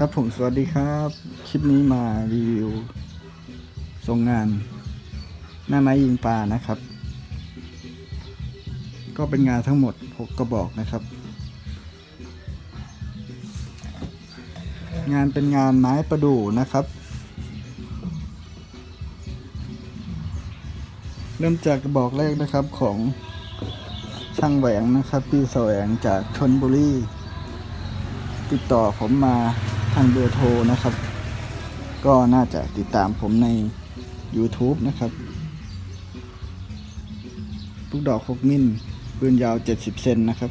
ครับผมสวัสดีครับ คลิปนี้มารีวิวทรงงาน หน้าไม้ยิงปลานะครับ ก็เป็นงานทั้งหมด 6 กระบอกนะครับ งานเป็นงานไม้ประดู่นะครับ เริ่มจากกระบอกแรกนะครับของช่างแหวงนะครับ พี่แสวงจากชนบุรีติดต่อผมมา ทางเบอร์โทรนะครับ ก็น่าจะติดตามผมใน YouTube นะครับลูกดอก6มิลปืนยาว 70 เซนนะครับ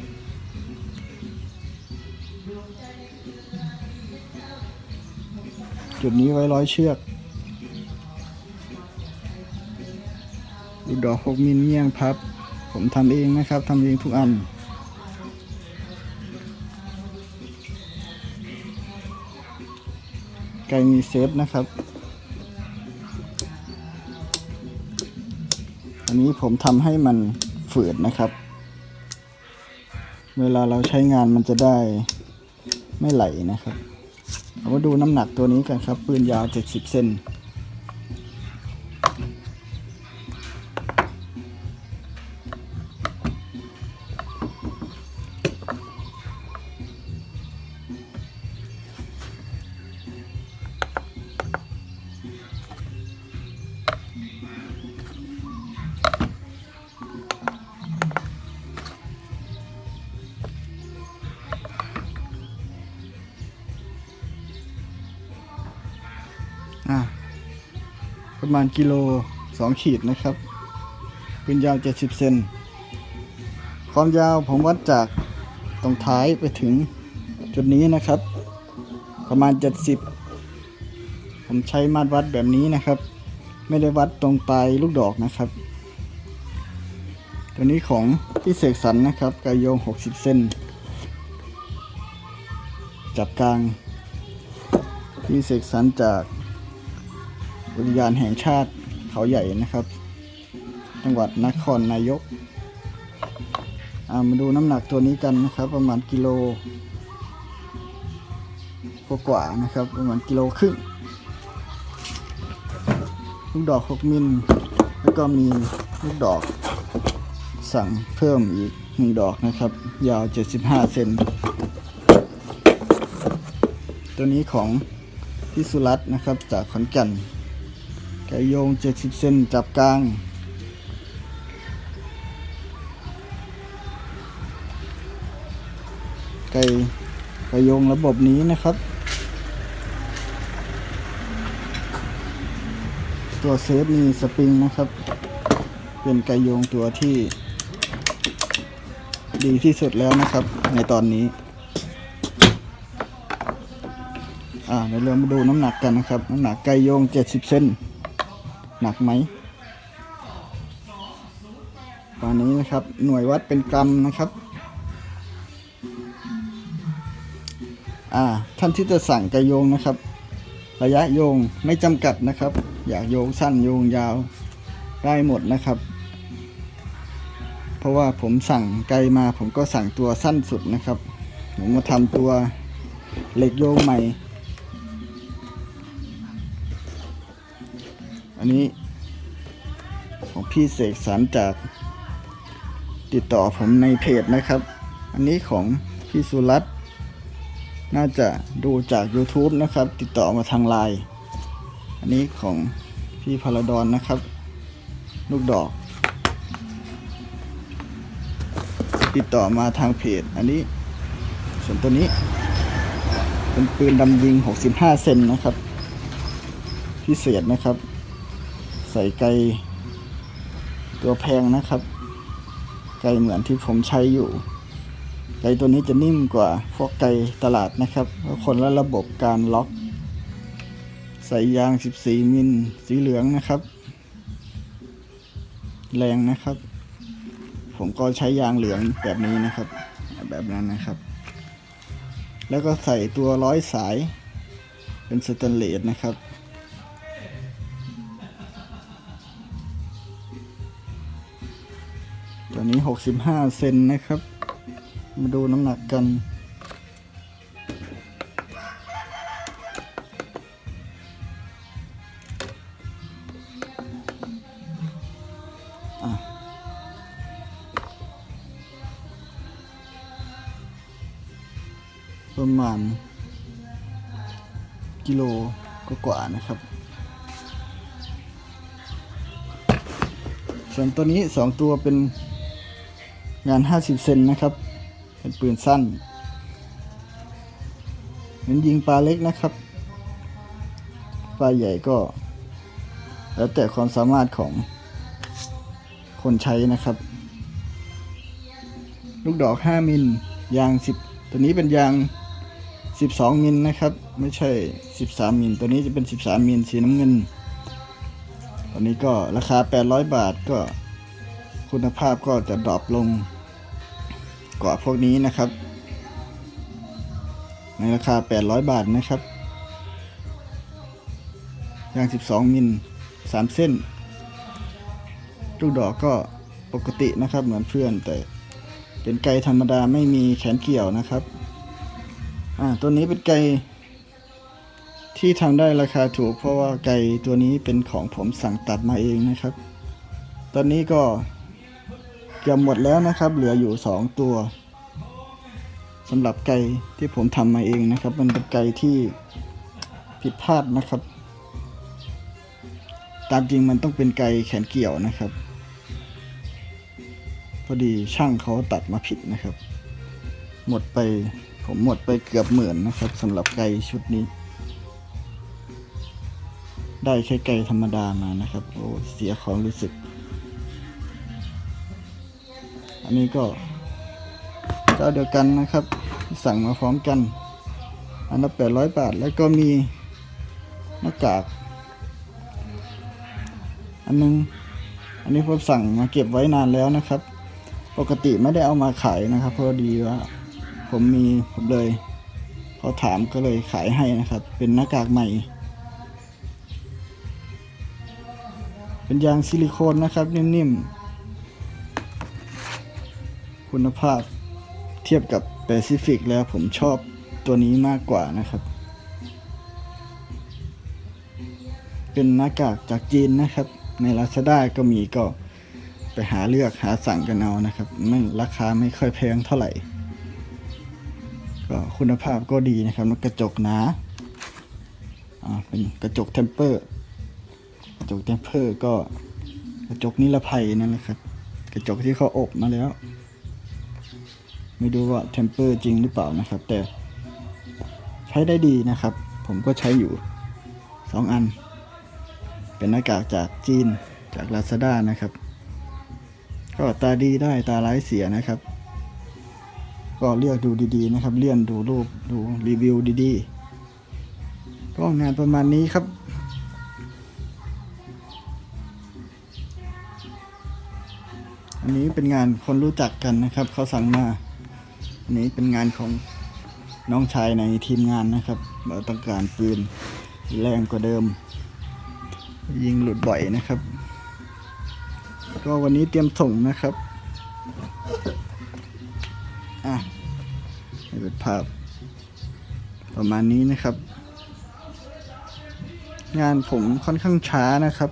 จุดนี้ไว้ร้อยเชือกลูกดอก6มิลเงี้ยงพับ ผมทำเองนะครับทำเองทุกอัน ไก่มีเซฟนะครับ อันนี้ผมทำให้มันฝืดนะครับ เวลาเราใช้งานมันจะได้ไม่ไหลนะครับ เรามาดูน้ำหนักตัวนี้กันครับ ปืนยาว 70 เซน ประมาณกิโลสองขีดนะครับปืนยาว70เซนความยาวผมวัดจากตรงท้ายไปถึงจุดนี้นะครับ ประมาณ 70 ผมใช้มาตรวัดแบบนี้นะครับ ไม่ได้วัดตรงปลายลูกดอกนะครับ ตัวนี้ของพี่เสกสรรนะครับกายโยง 60เซนจับกลางพี่เสกสรรจาก อุทยานแห่งชาติเขาใหญ่นะครับ จังหวัดนครนายกามาดูน้ำหนักตัวนี้กันนะครับ ประมาณกิโลกว่าๆนะครับ ประมาณกิโลครึ่งลูกดอก 6 มิล แล้วก็มีลูกดอกสั่งเพิ่มอีกหนึ่งดอกนะครับ ยาว 75 เซนตัวนี้ของพี่สุรัตน์นะครับจากขอนแก่น ไก่โยง 70 เซนจับกลาง ไก่ไก่โยงระบบนี้นะครับ ตัวเซฟมีสปริงนะครับ เป็นไก่โยงตัวที่ ดีที่สุดแล้วนะครับ ในตอนนี้ อ่าเดี๋ยวเรามาดูน้ำหนักกันนะครับ น้ำหนักไก่โยง 70 เซน หนักไหมตอนนี้นะครับหน่วยวัดเป็นกรัมนะครับอ่าท่านที่จะสั่งไก่โยงนะครับ ระยะโยงไม่จำกัดนะครับ อยากโยงสั้นโยงยาวได้หมดนะครับ เพราะว่าผมสั่งไกลมาผมก็สั่งตัวสั้นสุดนะครับ ผมมาทำตัวเหล็กโยงใหม่ อันนี้ของพี่เสกสรรจากติดต่อผมในเพจนะครับ อันนี้ของพี่สุรัตน์น่าจะดูจาก YouTube นะครับ ติดต่อมาทางไลน์อันนี้ของพี่พลดอนนะครับ ลูกดอก ติดต่อมาทางเพจ อันนี้ส่วนตัวนี้ เป็นปืนดำยิง 65 เซนนะครับ พิเศษนะครับ ส่ไกลตัวแพงนะครับ ไกลเหมือนที่ผมใช้อยู่ ไกลตัวนี้จะนิ่มกว่าพวกไกลตลาดนะครับคนละระบบการล็อกใส่ยาง 14 มิลสีเหลืองนะครับ แรงนะครับ ผมก็ใช้ยางเหลืองแบบนี้นะครับ แบบนั้นนะครับ แล้วก็ใส่ตัวร้อยสายเป็นสแตนเลสนะครับ 65 เซนนะครับ มาดูน้ำหนักกัน ประมาณ กิโลกกว่านะครับส่วนตัวนี้ 2 ตัวเป็น งาน 50 เซนนะครับ เป็นปืนสั้นเน้นยิงปลาเล็กนะครับ ปลาใหญ่ก็ แล้วแต่ความสามารถของคนใช้นะครับ ลูกดอก 5 มิล ยาง 10 ตัวนี้เป็นยาง 12 มิลนะครับ ไม่ใช่ 13 มิล ตัวนี้จะเป็น 13 มิลสีน้ำเงิน ตัวนี้ก็ราคา 800 บาทก็คุณภาพก็จะดรอปลง กว่าพวกนี้นะครับ ในราคา 800 บาทนะครับยาง 12 มิล 3 เส้นลูกดอกก็ปกตินะครับเหมือนเพื่อนแต่เป็นไกธรรมดาไม่มีแขนเกี่ยวนะครับ อ่าตัวนี้เป็นไกที่ทำได้ราคาถูก เพราะว่าไก่ตัวนี้เป็นของผมสั่งตัดมาเองนะครับ ตอนนี้ก็ กือบหมดแล้วนะครับ เหลืออยู่สองตัวสำหรับไก่ที่ผมทำมาเองนะครับ มันเป็นไก่ที่ผิดพลาดนะครับ ตามจริงมันต้องเป็นไก่แขนเกี่ยวนะครับ พอดีช่างเขาตัดมาผิดนะครับ หมดไปผมหมดไปเกือบหมื่นนะครับสำหรับไก่ชุดนี้ ได้แค่ไก่ธรรมดามานะครับ โอ้เสียความรู้สึก อันนี้ก็เจ้าเดียวกันนะครับ สั่งมาพร้อมกัน อันละแปดร้อยบาท แล้วก็มีหน้ากาก อันนึง อันนี้ผมสั่งมาเก็บไว้นานแล้วนะครับ ปกติไม่ได้เอามาขายนะครับเพราะดีว่าผมมีผมเลยเขาถามก็เลยขายให้นะครับ เป็นหน้ากากใหม่ เป็นยางซิลิโคนนะครับนิ่มๆ คุณภาพเทียบกับแปซิฟิกแล้วผมชอบตัวนี้มากกว่านะครับ เป็นหน้ากากจากจีนนะครับ ใน Lazada ก็มีก็ไปหาเลือกหาสั่งกันเอานะครับไม่ราคาไม่ค่อยแพงเท่าไหร่ ก็คุณภาพก็ดีนะครับกระจกหนาอ่าเป็นกระจกเทมเปอร์กระจกเทมเพอร์ก็กระจกนิรภัยนั่นแหละครับ กระจกที่เขาอบมาแล้ว ไม่รู้ว่าเทมเปอร์จริงหรือเปล่านะครับ แต่ใช้ได้ดีนะครับ ผมก็ใช้อยู่สองอัน เป็นหน้ากากจากจีนจาก Lazada นะครับ ก็ตาดีได้ตาร้ายเสียนะครับ ก็เลือกดูดีๆนะครับ เลื่อนดูรูปดูรีวิวดีๆก็งานประมาณนี้ครับ อันนี้เป็นงานคนรู้จักกันนะครับเขาสั่งมา อันนี้เป็นงานของน้องชายในทีมงานนะครับเราต้องการปืนแรงกว่าเดิม ยิงหลุดบ่อยนะครับ ก็วันนี้เตรียมส่งนะครับอะให้เป็นภาพ ประมาณนี้นะครับ งานผมค่อนข้างช้านะครับ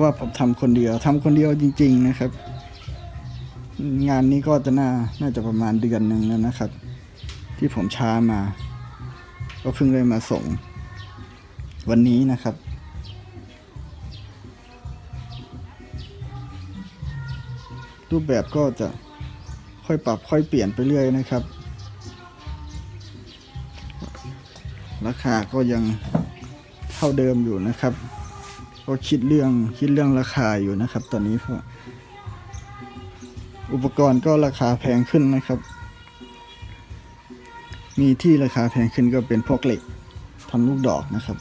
ว่าผมทำคนเดียวทำคนเดียวจริง ๆ นะครับ งานนี้ก็จะน่าน่าจะประมาณเดือนหนึ่งแล้วนะครับ ที่ผมช้ามา ก็เพิ่งได้มาส่ง วันนี้นะครับรูปแบบก็จะค่อยปรับค่อยเปลี่ยนไปเรื่อยนะครับ ราคาก็ยังเท่าเดิมอยู่นะครับ ก็คิดเรื่องคิดเรื่องราคาอยู่นะครับ ตอนนี้เพราะอุปกรณ์ก็ราคาแพงขึ้นนะครับ มีที่ราคาแพงขึ้นก็เป็นพวกเหล็กทำลูกดอกนะครับ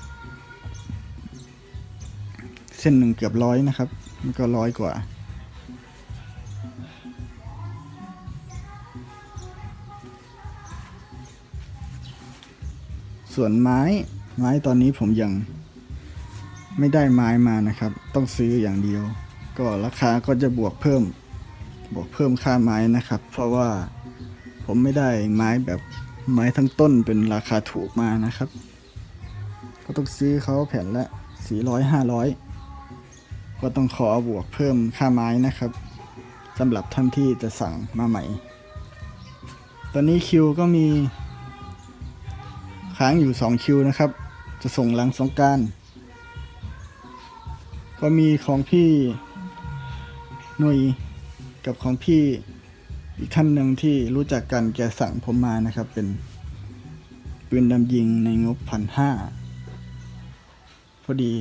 เส้นหนึ่งเกือบร้อยนะครับ มันก็ร้อยกว่าส่วนไม้ไม้ตอนนี้ผมยัง ไม่ได้ไม้มานะครับ ต้องซื้ออย่างเดียว ก็ราคาก็จะบวกเพิ่ม บวกเพิ่มค่าไม้นะครับ เพราะว่าผมไม่ได้ไม้แบบไม้ทั้งต้นเป็นราคาถูกมานะครับ ก็ต้องซื้อเขาแผ่นละ400 500ก็ต้องขอบวกเพิ่มค่าไม้นะครับสำหรับท่านที่จะสั่งมาใหม่ ตอนนี้คิวก็มี ค้างอยู่สองคิวนะครับ จะส่งหลังสงการ ก็มีของพี่หนุยกับของพี่อีกท่านหนึ่งที่รู้จักกันแกสั่งผมมานะครับ เป็นปืนดำยิงในงบพันห้าพอดี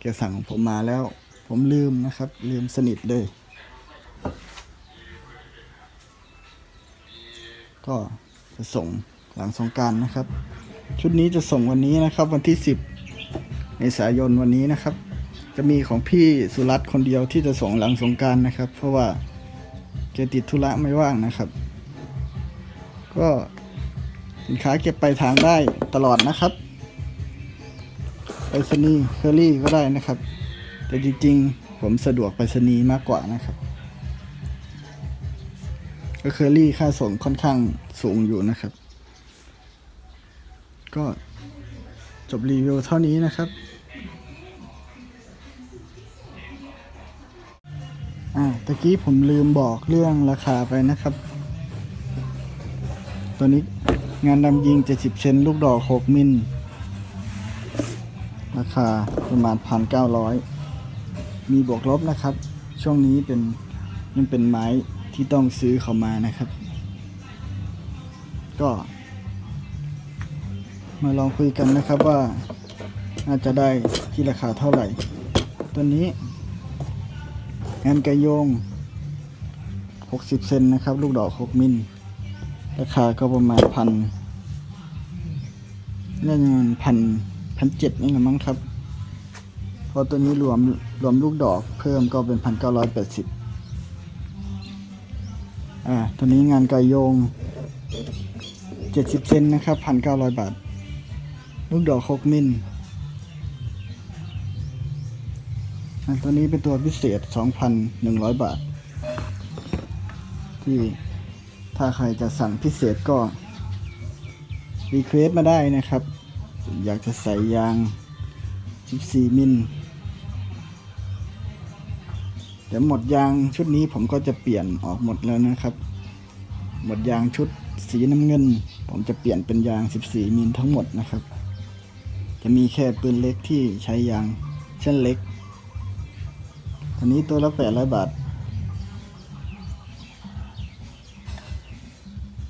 แกสั่งผมมาแล้ว ผมลืมนะครับ ลืมสนิทเลย ก็จะส่งหลังสงการนะครับ ชุดนี้จะส่งวันนี้นะครับ วันที่ 10 เมษายนวันนี้นะครับ จะมีของพี่สุรัตน์คนเดียวที่จะส่งหลังสงการนะครับ เพราะว่าแกติดธุระไม่ว่างนะครับ ก็สินค้าเก็บไปทางได้ตลอดนะครับไปรษณีย์เคอรี่ก็ได้นะครับ แต่จริงๆ ผมสะดวกไปรษณีย์มากกว่านะครับ ก็เคอรี่ค่าส่งค่อนข้างสูงอยู่นะครับ ก็จบรีวิวเท่านี้นะครับะกี้ผมลืมบอกเรื่องราคาไปนะครับ ตัวนี้งานดำยิง 70เซนลูกดอก 6 มิล ราคาประมาณ 1,900 มีบวกลบนะครับ ช่วงนี้เป็นยังเป็นไม้ที่ต้องซื้อเข้ามานะครับ ก็ มาลองคุยกันนะครับว่าน่าจะได้ที่ราคาเท่าไหร่ ตัวนี้ งานไกระโยง 60 เซนนะครับ ลูกดอก 6 มิล ราคาก็ประมาณพันน่าจะประมาณพันพันเจ็ดนี่แหละมั้งครับพราะตัวนี้รวมรวมลูกดอกเพิ่มก็เป็นพันเก้าร้อยแปดสิบอ่า ตัวนี้งานไกระโยง70เซนนะครับพันเก้าร้อยบาท ลูกดอก6มิล ตัวนี้เป็นตัวพิเศษ 2,100 บาท ที่ถ้าใครจะสั่งพิเศษก็รีเควสมาได้นะครับ อยากจะใส่ยาง 14 มิลเดี๋ยวหมดยางชุดนี้ผมก็จะเปลี่ยนออกหมดแล้วนะครับ หมดยางชุดสีน้ำเงิน ผมจะเปลี่ยนเป็นยาง 14 มิลทั้งหมดนะครับ จะมีแค่ปืนเล็กที่ใช้ยางเส้นเล็ก อันนี้ตัวละแปดร้อยบาท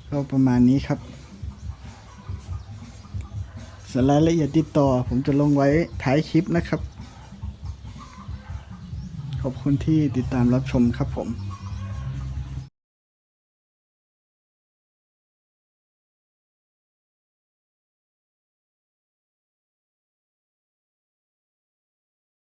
ก็ประมาณนี้ครับส่วนรายละเอียดติดต่อผมจะลงไว้ท้ายคลิปนะครับ ขอบคุณที่ติดตามรับชมครับผม